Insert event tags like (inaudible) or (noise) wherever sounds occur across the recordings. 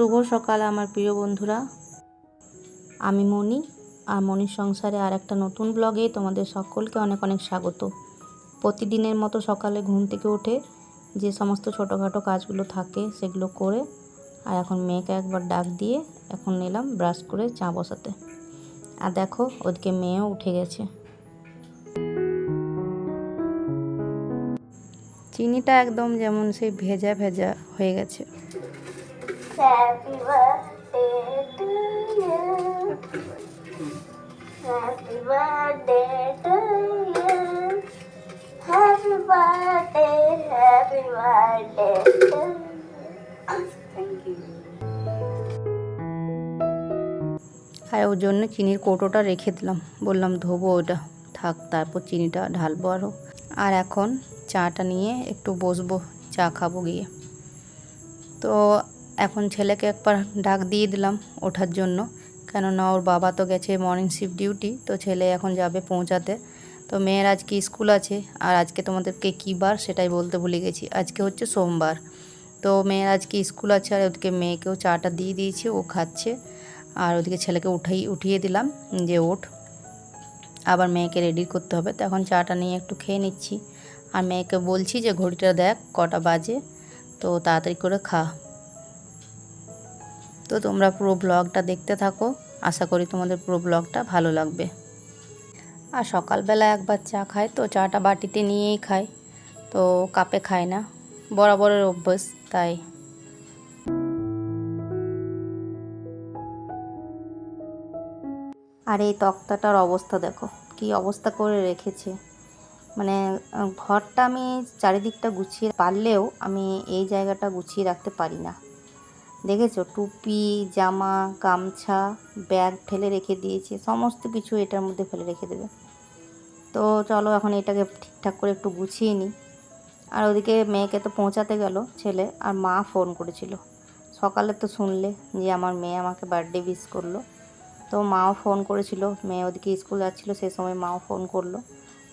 শুভ সকাল আমার প্রিয় বন্ধুরা। আমি মণি আর মণির সংসারে আর একটা নতুন ব্লগে তোমাদের সকলকে অনেক অনেক স্বাগত। প্রতিদিনের মতো সকালে ঘুম থেকে উঠে যে সমস্ত ছোটোখাটো কাজগুলো থাকে সেগুলো করে আর এখন মেয়েকে একবার ডাক দিয়ে এখন নিলাম ব্রাশ করে চা বসাতে। আর দেখো, ওদিকে মেয়েও উঠে গেছে। চিনিটা একদম যেমন সেই ভেজা ভেজা হয়ে গেছে। Happy birthday to you. Happy birthday to you. Happy birthday, happy birthday to you. আর ওর জন্য চিনির কৌটোটা রেখে দিলাম বললাম ধোবো ওটা থাক তারপর চিনিটা ঢালবো আরও আর এখন চাটা নিয়ে একটু বসবো চা খাব গিয়ে তো এখন ছেলেকে একবার ডাক দিয়ে দিলাম ওঠার জন্য। কেননা ওর বাবা তো গেছে মর্নিং শিফট ডিউটি তো ছেলে এখন যাবে পৌঁছাতে। তো মেয়ের আজকে স্কুল আছে, আর আজকে তোমাদেরকে কী বার সেটাই বলতে ভুলে গেছি। আজকে হচ্ছে সোমবার। তো মেয়ের আজকে স্কুল আছে, আর ওদিকে মেয়েকেও চাটা দিয়ে দিয়েছি, ও খাচ্ছে। আর ওদিকে ছেলেকে উঠাই, উঠিয়ে দিলাম যে ওঠ। আবার মেয়েকে রেডি করতে হবে। তো এখন চাটা নিয়ে একটু খেয়ে নিচ্ছি। আর মেয়েকে বলছি যে, ঘড়িটা দেখ, কটা বাজে। তো তাড়াতাড়ি করে খা। তো তোমরা পুরো ব্লগটা দেখতে থাকো। আশা করি তোমাদের পুরো ব্লগটা ভালো লাগবে। আর সকালবেলা একবার চা খায়, তো চাটা বাটিতে নিয়েই খায়। তো কাপে খায় না, বরাবরের অভ্যাস, তাই। আর এই তক্তাটার অবস্থা দেখো, কি অবস্থা করে রেখেছে। মানে ঘরটা আমি চারিদিকটা গুছিয়ে, পারলেও আমি এই জায়গাটা গুছিয়ে রাখতে পারি না। দেখেছ? টুপি, জামা, গামছা, ব্যাগ ফেলে রেখে দিয়েছে। সমস্ত কিছু এটার মধ্যে ফেলে রেখে দেবে। তো চলো এখন এটাকে ঠিকঠাক করে একটু গুছিয়ে নিই। আর ওদিকে মেয়েকে তো পৌঁছাতে গেল, ছেলে। আর মা ফোন করেছিল। সকালে তো শুনলে যে আমার মেয়ে আমাকে বার্থডে উইশ করল। তো মাও ফোন করেছিল। মেয়ে ওদিকে স্কুল যাচ্ছিল সেই সময় মাও ফোন করল।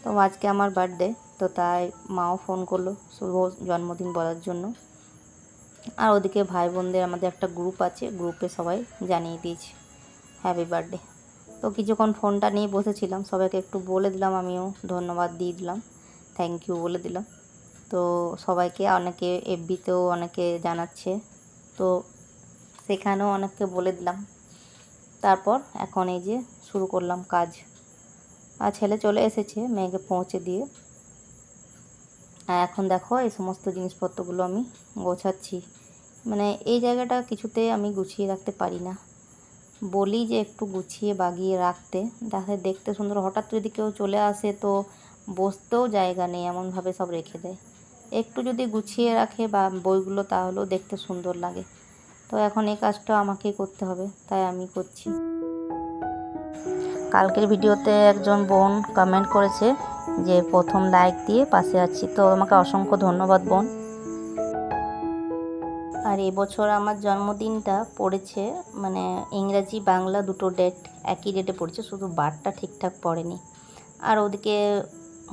তো আজকে আমার বার্থডে, তো তাই মাও ফোন করল। শুভ জন্মদিন বলার জন্য। আর ওদিকে ভাই বোনদের আমাদের একটা গ্রুপ আছে গ্রুপে সবাই জানিয়ে দিয়েছে হ্যাপি বার্থডে তো কিছুক্ষণ ফোনটা নিয়ে বসেছিলাম, সবাইকে একটু বলে দিলাম, আমিও ধন্যবাদ দিয়ে দিলাম থ্যাংক ইউ বলে দিলাম। তো সবাইকে অনেকে এফবিতেও অনেকে জানাচ্ছে, তো সেখানেও অনেককে বলে দিলাম। তারপর এখন এই যে শুরু করলাম কাজ। আর ছেলে চলে এসেছে, মেয়েকে পৌঁছে দিয়ে। এখন দেখো এই সমস্ত জিনিসপত্রগুলো আমি গোছাচ্ছি। মানে এই জায়গাটা কিছুতে আমি গুছিয়ে রাখতে পারি না। বলি যে একটু গুছিয়ে বাগিয়ে রাখতে, যাতে দেখতে সুন্দর। হঠাৎ যদি কেউ চলে আসে তো বসতেও জায়গা নেই, এমনভাবে সব রেখে দেয়। একটু যদি গুছিয়ে রাখে বা বইগুলো, তাহলেও দেখতে সুন্দর লাগে। তো এখন এই কাজটা আমাকেই করতে হবে, তাই আমি করছি। কালকের ভিডিওতে একজন বোন কমেন্ট করেছে যে প্রথম লাইক দিয়ে পাশে আছি। তো আমাকে অসংখ্য ধন্যবাদ, বোন। আর এবছর আমার জন্মদিনটা পড়েছে মানে ইংরাজি, বাংলা দুটো ডেট একই ডেটে পড়েছে, শুধু বারটা ঠিকঠাক পড়েনি। আর ওদিকে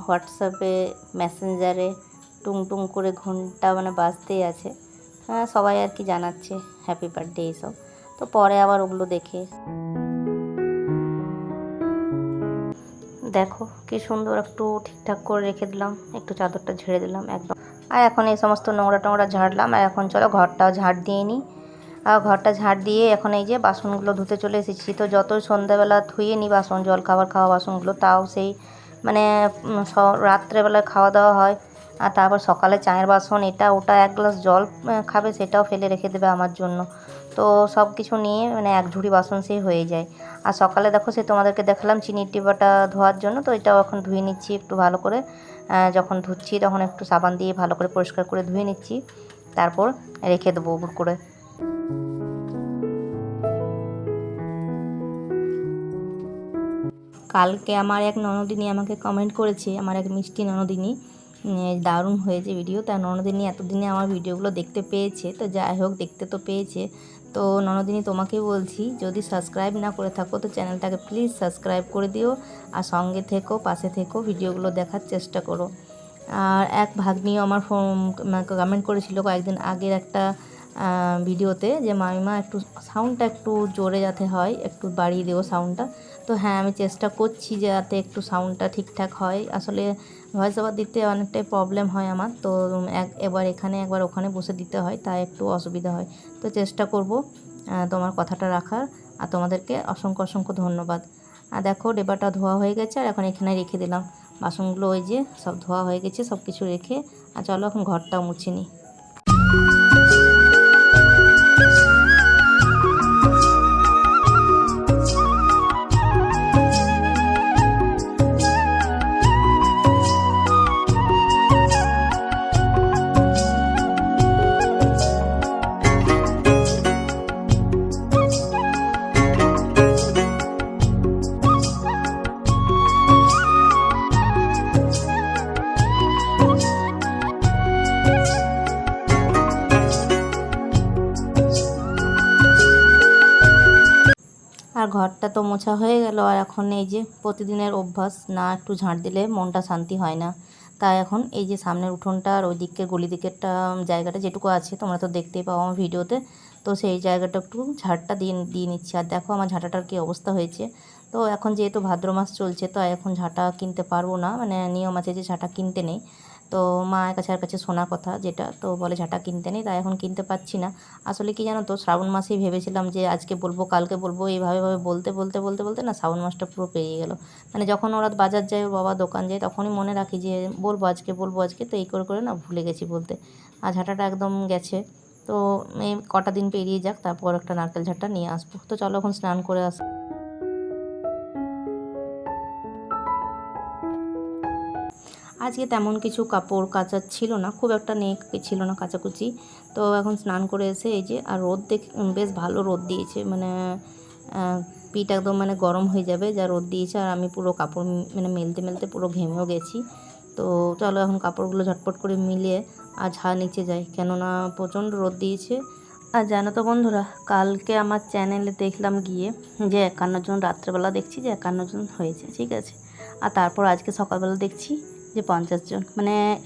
হোয়াটসঅ্যাপে মেসেঞ্জারে টুং টুং করে ঘণ্টা মানে বাজতেই আছে। হ্যাঁ সবাই আর কি জানাচ্ছে হ্যাপি বার্থডে এইসব তো পরে আবার ওগুলো দেখে। দেখো কি সুন্দর একটু ঠিকঠাক করে রেখে দিলাম, একটু চাদরটা ঝেড়ে দিলাম একদম। আর এখন এই সমস্ত নোংরা টোংরা ঝাড়লাম, আর এখন চলো ঘরটাও ঝাড় দিয়ে নিই। আর ঘরটা ঝাড় দিয়ে এখন এই যে বাসনগুলো ধুতে চলে এসেছি, তো যতই সন্ধ্যাবেলা ধুয়ে নিই বাসন, জল খাবার খাওয়া বাসনগুলো, তাও সেই মানে রাত্রেবেলায় খাওয়া দাওয়া হয়। আর তারপর সকালে চায়ের বাসন, এটা ওটা এক গ্লাস জল খাবে সেটাও ফেলে রেখে দেবে আমার জন্য। তো সব কিছু নিয়ে মানে এক ঝুড়ি বাসন সেই হয়ে যায়। আর সকালে দেখো সে তোমাদেরকে দেখালাম চিনির ডিবাটা ধোয়ার জন্য, তো এটাও এখন ধুয়ে নিচ্ছি একটু ভালো করে। যখন ধুচ্ছি তখন একটু সাবান দিয়ে ভালো করে পরিষ্কার করে ধুয়ে নিচ্ছি। তারপর রেখে দেবো উপর করে। কালকে আমার এক ননদিনী আমাকে কমেন্ট করেছে, আমার এক মিষ্টি ননদিনী। দারুণ হয়েছে ভিডিও তার ননদিনী এতদিনে আমার ভিডিওগুলো দেখতে পেয়েছে, তো যাই হোক, দেখতে তো পেয়েছে। তো ননদিনী তোমাকেই বলছি, যদি সাবস্ক্রাইব না করে থাকো, তো চ্যানেলটাকে প্লিজ সাবস্ক্রাইব করে দিও আর সঙ্গে থেকো, পাশে থেকো, ভিডিওগুলো দেখার চেষ্টা করো। আর এক ভাগ্নিও আমার ফোন কমেন্ট করেছিল কয়েকদিন আগের একটা ভিডিওতে যে, মামিমা, একটু সাউন্ডটা একটু জোরে যাতে হয়, একটু বাড়িয়ে দেবো সাউন্ডটা তো হ্যাঁ আমি চেষ্টা করছি যাতে একটু সাউন্ডটা ঠিকঠাক হয়। আসলে ভয়েস ওভার দিতে অনেকটাই প্রবলেম হয় আমার। তো এক, এবার এখানে একবার ওখানে বসে দিতে হয়, তাই একটু অসুবিধা হয়। তো চেষ্টা করব তোমার কথাটা রাখার। আর তোমাদেরকে অসংখ্য অসংখ্য ধন্যবাদ। আর দেখো, ডেবাটা ধোয়া হয়ে গেছে, আর এখন এখানে রেখে দিলাম। বাসনগুলো ওই যে সব ধোয়া হয়ে গেছে সব কিছু রেখে। আর চলো, এখন ঘরটাও মুছে নিই। মোছা হয়ে গেল আর এখন এই যে প্রতিদিনের অভ্যাস, না একটু ঝাঁট দিলে মনটা শান্তি হয় না। তাই এখন এই যে সামনের উঠোনটা আর ওই দিকের গলি দিকেরটা জায়গাটা যেটুকু আছে, তোমরা তো দেখতেই পাও আমার ভিডিওতে, তো সেই জায়গাটা একটু ঝাড়টা দিয়ে দিয়ে নিচ্ছি। আর দেখো আমার ঝাঁটাটার কী অবস্থা হয়েছে। তো এখন যেহেতু ভাদ্র মাস চলছে তো এখন ঝাঁটা কিনতে পারব না। মানে নিয়ম আছে যে ঝাঁটা কিনতে নেই। তো মায়ের কাছে আর কাছে শোনা কথা যেটা, তো বলে ঝাঁটা কিনতে নেই, তাই এখন কিনতে পাচ্ছি না। আসলে কি জানো তো, শ্রাবণ মাসেই ভেবেছিলাম যে আজকে বলব, কালকে বলব, এইভাবে ভাবে বলতে বলতে বলতে বলতে না শ্রাবণ মাসটা পুরো পেরিয়ে গেল। মানে যখন ওরা বাজার যায়, ওর বাবা দোকান যায়, তখনই মনে রাখি যে বলব আজকে বলব আজকে, তো এই করে করে না ভুলে গেছি বলতে। আর ঝাঁটাটা একদম গেছে। তো এই কটা দিন পেরিয়ে যাক, তারপর একটা নারকেল ঝাঁটা নিয়ে আসব। তো চলো এখন স্নান করে আস। আজকে তেমন কিছু কাপড় কাচার ছিল না, খুব একটা নেই ছিল না কাচাকুচি। তো এখন স্নান করে এসে এই যে, আর রোদ দেখ বেশ ভালো রোদ দিয়েছে মানে পিঠ একদম মানে গরম হয়ে যাবে যা রোদ দিয়েছে, আর আমি পুরো কাপড় মানে মেলতে মেলতে পুরো ঘেমেও গেছি। তো চলো এখন কাপড়গুলো ঝটপট করে মিলিয়ে আর ঝা নিচে যাই, কেননা প্রচণ্ড রোদ দিয়েছে। আর জানো তো বন্ধুরা, কালকে আমার চ্যানেলে দেখলাম গিয়ে যে একান্ন জন রাত্রেবেলা দেখছি যে একান্ন জন হয়েছে, ঠিক আছে? আর তারপর আজকে সকালবেলা দেখছি যে পঞ্চাশ জন। মানে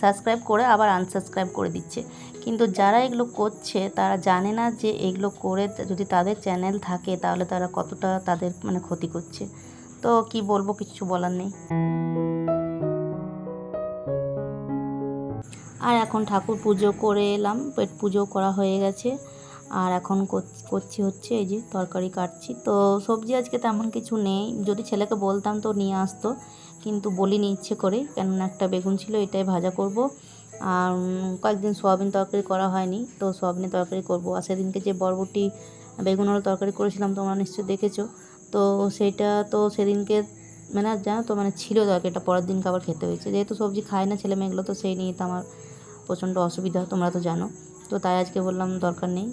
সাবস্ক্রাইব করে আবার আনসাবস্ক্রাইব করে দিচ্ছে। কিন্তু যারা এগুলো করছে, তারা জানে না যে এগুলো করে যদি তাদের চ্যানেল থাকে, তাহলে তারা কতটা তাদের মানে ক্ষতি করছে। তো কি বলব, কিছু বলার নেই। আর এখন ঠাকুর পুজো করে এলাম। পেট পুজো করা হয়ে গেছে। আর এখন কর- করছি হচ্ছে এই যে তরকারি কাটছি। তো সবজি আজকে তেমন কিছু নেই। যদি ছেলেকে বলতাম তো নিয়ে আসতো। কিন্তু বলিনি ইচ্ছে করে, কেননা একটা বেগুন ছিল, এটাই ভাজা করব। আর কয়েকদিন সোয়াবিন তরকারি করা হয়নি, তো সোয়াবিনের তরকারি করব। আর সেদিনকে যে বরবটি, বেগুন আলু তরকারি করেছিলাম, তোমরা নিশ্চয়ই দেখেছ। তো সেটা তো সেদিনকে মানে আর জানো তো মানে ছিল তরকারিটা, পরের দিনকে আবার খেতে হয়েছে। যেহেতু সবজি খায় না ছেলে মেয়েগুলো তো সেই নিয়ে তো আমার প্রচণ্ড অসুবিধা, তোমরা তো জানো। তো তাই আজকে বললাম দরকার নেই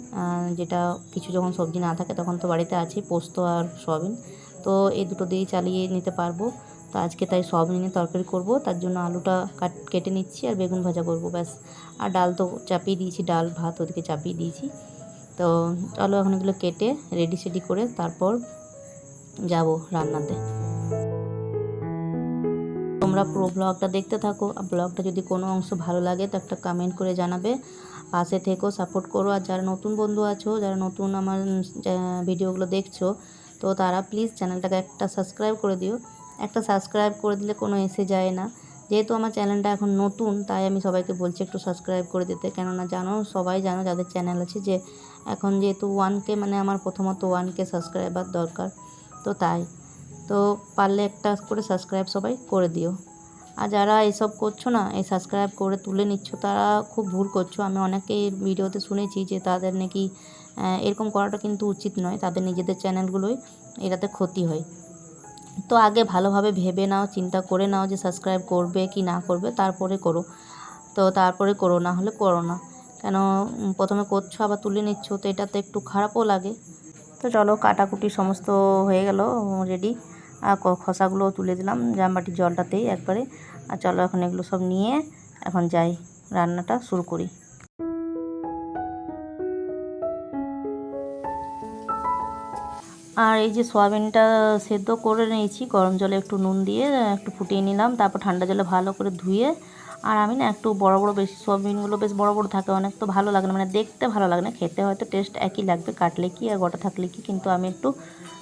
যেটা কিছু যখন সবজি না থাকে, তখন তো বাড়িতে আছে পোস্ত আর সয়াবিন। তো এই দুটো দিয়েই চালিয়ে নিতে পারব। তো আজকে তাই সয়াবিনের তরকারি করব, তার জন্য আলুটা কাট, কেটে নিচ্ছি আর বেগুন ভাজা করব, ব্যাস। আর ডাল তো চাপিয়ে দিয়েছি, ডাল, ভাত ওদিকে চাপিয়ে দিয়েছি। তো চলো এখন এগুলো কেটে রেডি সেডি করে তারপর যাব রান্নাতে। তোমরা পুরো ব্লগটা দেখতে থাকো, আর ব্লগটা যদি কোনো অংশ ভালো লাগে তো একটা কমেন্ট করে জানাবে। পাশে থেকো সাপোর্ট করো, আর যারা নতুন বন্ধু আছো, যারা নতুন আমার ভিডিওগুলো দেখছ, তো তারা প্লিজ চ্যানেলটাকে একটা সাবস্ক্রাইব করে দিও। একটা সাবস্ক্রাইব করে দিলে কোনো এসে যায় না। যেহেতু আমার চ্যানেলটা এখন নতুন, তাই আমি সবাইকে বলছি একটু সাবস্ক্রাইব করে দিতে। কেননা জানো, সবাই জানো যাদের চ্যানেল আছে যে, এখন যেহেতু ওয়ানকে মানে আমার প্রথমত ওয়ানকে সাবস্ক্রাইবার দরকার, তো তাই। তো পারলে একটা করে সাবস্ক্রাইব সবাই করে দিও। আর যারা এসব করছ না, এই সাবস্ক্রাইব করে তুলে নিচ্ছ, তারা খুব ভুল করছ। আমি অনেকেই ভিডিওতে শুনেছি যে, তাদের নাকি এরকম করাটা কিন্তু উচিত নয়। তাদের নিজেদের চ্যানেলগুলোই এটাতে ক্ষতি হয়। তো আগে ভালোভাবে ভেবে নাও, চিন্তা করে নাও যে সাবস্ক্রাইব করবে কি না করবে, তারপরে করো। তো তারপরে করো, না হলে করো না। কেন প্রথমে করছ, আবার তুলে নিচ্ছ, তো এটাতে একটু খারাপও লাগে। তো চলো, কাটাকুটি সমস্ত হয়ে গেল রেডি আর খোসাগুলো তুলে দিলাম, জামবাটির জলটাতেই একবারে। আর চলো, এখন এগুলো সব নিয়ে এখন যাই, রান্নাটা শুরু করি। আর এই যে সয়াবিনটা সেদ্ধ করে নিয়েছি, গরম জলে একটু নুন দিয়ে একটু ফুটিয়ে নিলাম, তারপর ঠান্ডা জলে ভালো করে ধুয়ে, আর আমি না একটু বড় বড় বেশি, সোয়াবিনগুলো বেশ বড় বড় থাকে, অনেক তো ভালো লাগে না মানে দেখতে ভালো লাগে না, খেতে হয়তো টেস্ট একই লাগবে, কাটলে কি আর গোটা থাকলে কি, কিন্তু আমি একটু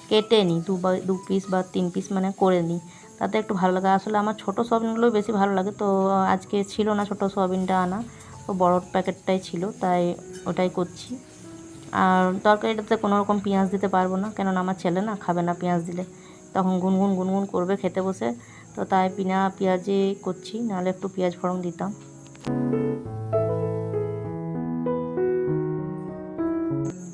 কেটে নিই, দু বা, দু পিস বা তিন পিস মানে করে নিই, তাতে একটু ভালো লাগে। আসলে আমার ছোটো সোয়াবিনগুলো বেশি ভালো লাগে, তো আজকে ছিল না ছোটো সোয়াবিনটা আনা, তো বড় প্যাকেটটাই ছিল, তাই ওটাই করছি। আর তরকারিটাতে কোনো রকম পেঁয়াজ দিতে পারব না, কেননা আমার ছেলে না খাবে না পেঁয়াজ দিলে। তখন গুনগুন গুনগুন করবে খেতে বসে, তো তাই বিনা পেঁয়াজে করছি, নাহলে একটু পেঁয়াজ ফোড়ন দিতাম।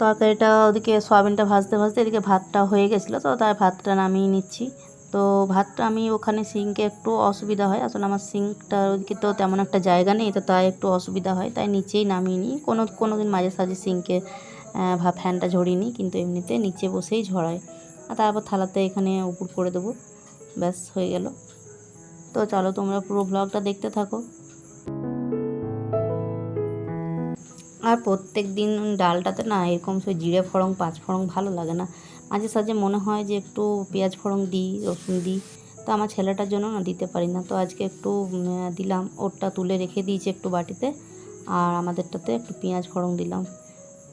তরকারিটা ওদিকে সয়াবিনটা ভাজতে ভাজতে এদিকে ভাতটা হয়ে গেছিল, তো তাই ভাতটা নামিয়ে নিচ্ছি। তো ভাতটা আমি ওখানে সিঙ্কে একটু অসুবিধা হয়, আসলে আমার সিঙ্কটার ওদিকে তো তেমন একটা জায়গা নেই, তো তাই একটু অসুবিধা হয়, তাই নিচেই নামিয়ে নিই। কোনো কোনো দিন মাঝে সাঝে সিঙ্কে ভা ফ্যানটা ঝরিয়ে নিই কিন্তু এমনিতে নিচে বসেই ঝরাই আর তারপর থালাতে এখানে উপর করে দেবো। ব্যাস, হয়ে গেল। তো চলো, তোমরা পুরো ব্লগটা দেখতে থাকো। আর প্রত্যেক দিন ডালটাতে না এরকম সেই জিরে ফোড়ন, পাঁচ ফোড়ন ভালো লাগে না। মাঝে সাঝে মনে হয় যে একটু পেঁয়াজ ফোড়ন দিই, রসুন দিই। তো আমার ছেলেটার জন্য না দিতে পারি না। তো আজকে একটু দিলাম ওরটা তুলে রেখে দিয়েছি একটু বাটিতে। আর আমাদেরটাতে একটু পেঁয়াজ ফোড়ন দিলাম।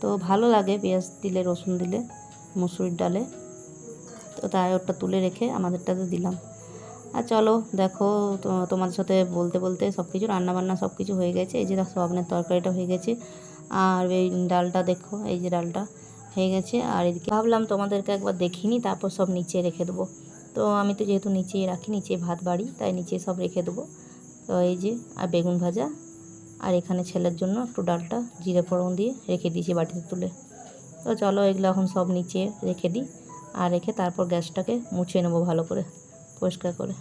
তো ভালো লাগে পেঁয়াজ দিলে, রসুন দিলে, মুসুরির ডালে। তো তাই ওটা তুলে রেখে আমাদেরটাতে দিলাম। আর চলো, দেখো তোমাদের সাথে বলতে বলতে সব কিছু রান্নাবান্না সব কিছু হয়ে গেছে। এই যে দেখো সোয়াবিনের তরকারিটা হয়ে গেছে। আর এই ডালটা দেখো, এই যে ডালটা হয়ে গেছে। আর এদিকে ভাবলাম তোমাদেরকে একবার দেখিনি, তারপর সব নিচে রেখে দেবো। তো আমি তো যেহেতু নিচেই রাখি, নিচে ভাত বাড়ি, তাই নিচে সব রেখে দেবো। তো এই যে, আর বেগুন ভাজা আর এখানে ছেলের জন্য একটু ডালটা জিরে ফোড়ন দিয়ে রেখে দিয়েছি বাটিতে তুলে। তো চলো এগুলো এখন সব নিচে রেখে দিই আর রেখে তারপর গ্যাসটাকে মুছে নেব ভালো করে, পরিষ্কার করে।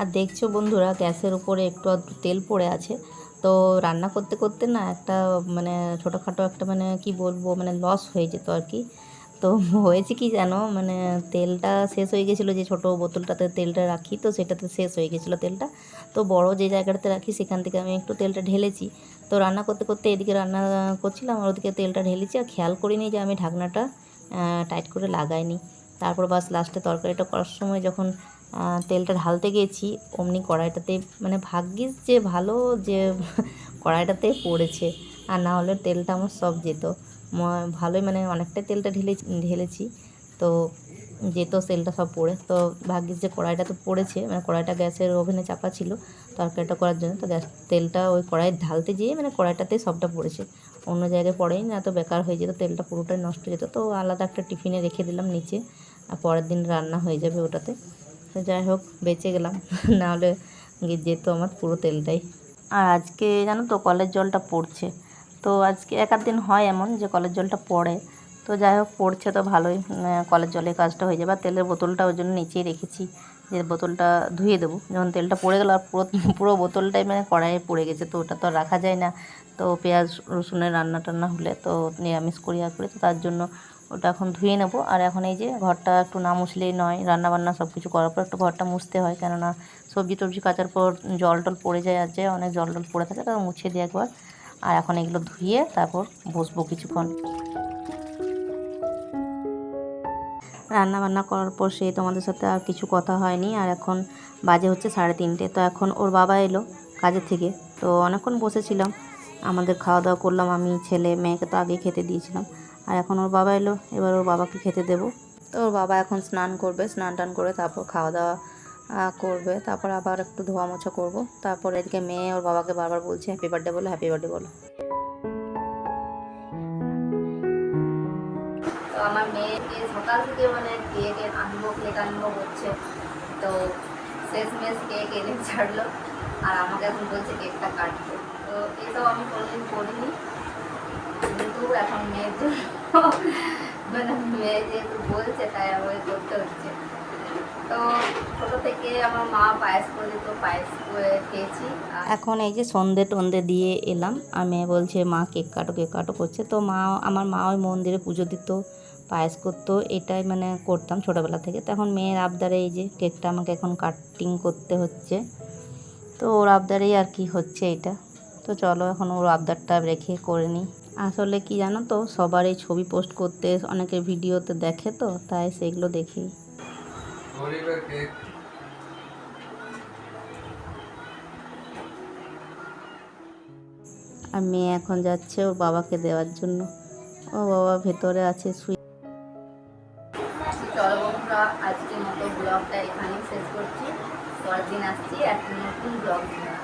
আর দেখছ বন্ধুরা, গ্যাসের উপরে একটু আধটু তেল পড়ে আছে। তো রান্না করতে করতে না একটা মানে ছোটোখাটো একটা মানে কি বলব মানে লস হয়ে যেত আর কি। তো হয়েছে কি জানো? মানে তেলটা শেষ হয়ে গেছিল যে ছোটো বোতলটাতে তেলটা রাখি, তো সেটাতে শেষ হয়ে গেছিল তেলটা। তো বড় যে জায়গাটাতে রাখি সেখান থেকে আমি একটু তেলটা ঢেলেছি। তো রান্না করতে করতে এদিকে রান্না করছিলাম, আর ওদিকে তেলটা ঢেলেছি, আর খেয়াল করিনি যে আমি ঢাকনাটা টাইট করে লাগাইনি। তারপর বাস লাস্টে তরকারিটা করার সময় যখন তেলটা ঢালতে গেছি, অমনি কড়াইটাতে মানে ভাগ্যিস যে ভালো যে কড়াইটাতে পড়েছে। আর না হলে তেলটা আমার সব যেত। ভালোই মানে অনেকটাই তেলটা ঢেলে ঢেলেছি। তো যেত তেলটা সব পড়ে, তো ভাগ্যিস যে কড়াইটা তো পড়েছে মানে কড়াইটা গ্যাসের ওভেনে চাপা ছিল, তরকারিটা করার জন্য, তো গ্যাস তেলটা ওই কড়াই ঢালতে যেয়ে মানে কড়াইটাতে সবটা পড়েছে। অন্য জায়গায় পড়েই না তো বেকার হয়ে যেত, তেলটা পুরোটাই নষ্ট যেত, তো আলাদা একটা টিফিনে রেখে দিলাম নিচে, আর পরের দিন রান্না হয়ে যাবে ওটাতে। তো যাই হোক, বেঁচে গেলাম, (laughs) নাহলে যেত আমার পুরো তেলটাই। আর আজকে জানো তো, কলের জলটা পড়ছে। তো আজকে এক আধ দিন হয় এমন যে কলের জলটা পড়ে। তো যাই হোক, পড়ছে তো ভালোই। কলের জলে কাজটা হয়ে যাবে। আর তেলের বোতলটা ওই জন্য নিচেই রেখেছি। যে বোতলটা ধুয়ে দেবো। যখন তেলটা পড়ে গেল আর পুরো পুরো বোতলটাই মানে কড়াইয়ে পড়ে গেছে। তো ওটা তো আর রাখা যায় না। তো পেঁয়াজ, রসুনের রান্না টান্না হলে তো নিরামিষ করি আর করে। তো তার জন্য ওটা এখন ধুয়ে নেব। আর এখন এই যে ঘরটা একটু না মুছলেই নয়। রান্না বান্না সব কিছু করার পর একটু ঘরটা মুছতে হয়। কেননা সবজি টবজি কাচার পর জল টল পড়ে যায়। আর যে অনেক জল টল পড়ে থাকে তো মুছে দিই একবার। আর এখন এগুলো ধুয়ে তারপর বসবো কিছুক্ষণ। রান্না বান্না করার পর সে তোমাদের সাথে আর কিছু কথা হয়নি, আর এখন বাজে হচ্ছে সাড়ে তিনটে। তো এখন ওর বাবা এলো কাজের থেকে। তো অনেকক্ষণ বসেছিলাম, আমাদের খাওয়া দাওয়া করলাম, আমি, ছেলে, মেয়েকে তো আগে খেতে দিয়েছিলাম। আর এখন ওর বাবা এলো, এবার ওর বাবাকে খেতে দেবো। তো ওর বাবা এখন স্নান করবে, স্নান টান করে তারপর খাওয়া দাওয়া করবে। তারপর আবার একটু ধোয়া মোছা করব। তারপর এদিকে মেয়ে ওর বাবাকে বারবার বলছে হ্যাপি বার্থডে বলো হ্যাপি বার্থডে বলো। তো আমার মেয়েকে সকাল থেকে মানে কেক আনব কেক আনব করছে, তো শেষমেশ কেক এনে ছাড়লো। আর আমাকে এখন বলছে কেকটা কাটতে। তো এটাও আমি কোনোদিন করিনি। কিন্তু এখন মেয়ের জন্য মানে মেয়ে যেহেতু বলছে, তাই আমাকে করতে হচ্ছে। এখন এই যে সন্ধে টন্ধে দিয়ে এলাম, আর মেয়ে বলছে, মা কেক কাটো কেক কাটো করছে। তো মা, আমার মা ওই মন্দিরে পুজো দিত, পায়েস করতো, এটাই মানে করতাম ছোটোবেলা থেকে। তো এখন মেয়ের আবদারে এই যে কেকটা আমাকে এখন কাটিং করতে হচ্ছে। তো ওর আবদারেই আর কি হচ্ছে এটা। তো চলো এখন ওর আবদারটা রেখে করে নিই। আসলে কি জানো তো, সবার এই ছবি পোস্ট করতে অনেকে ভিডিওতে দেখে তো, তাই সেগুলো দেখেই গরিবের কেক আর মেয়ে এখন যাচ্ছে ওর বাবাকে দেওয়ার জন্য। ও বাবা ভেতরে আছে শুয়ে চলো বন্ধুরা আজকের মতো ব্লগটা এখানেই শেষ করছি। পরের দিন আসছি একটা নতুন ব্লগ নিয়ে।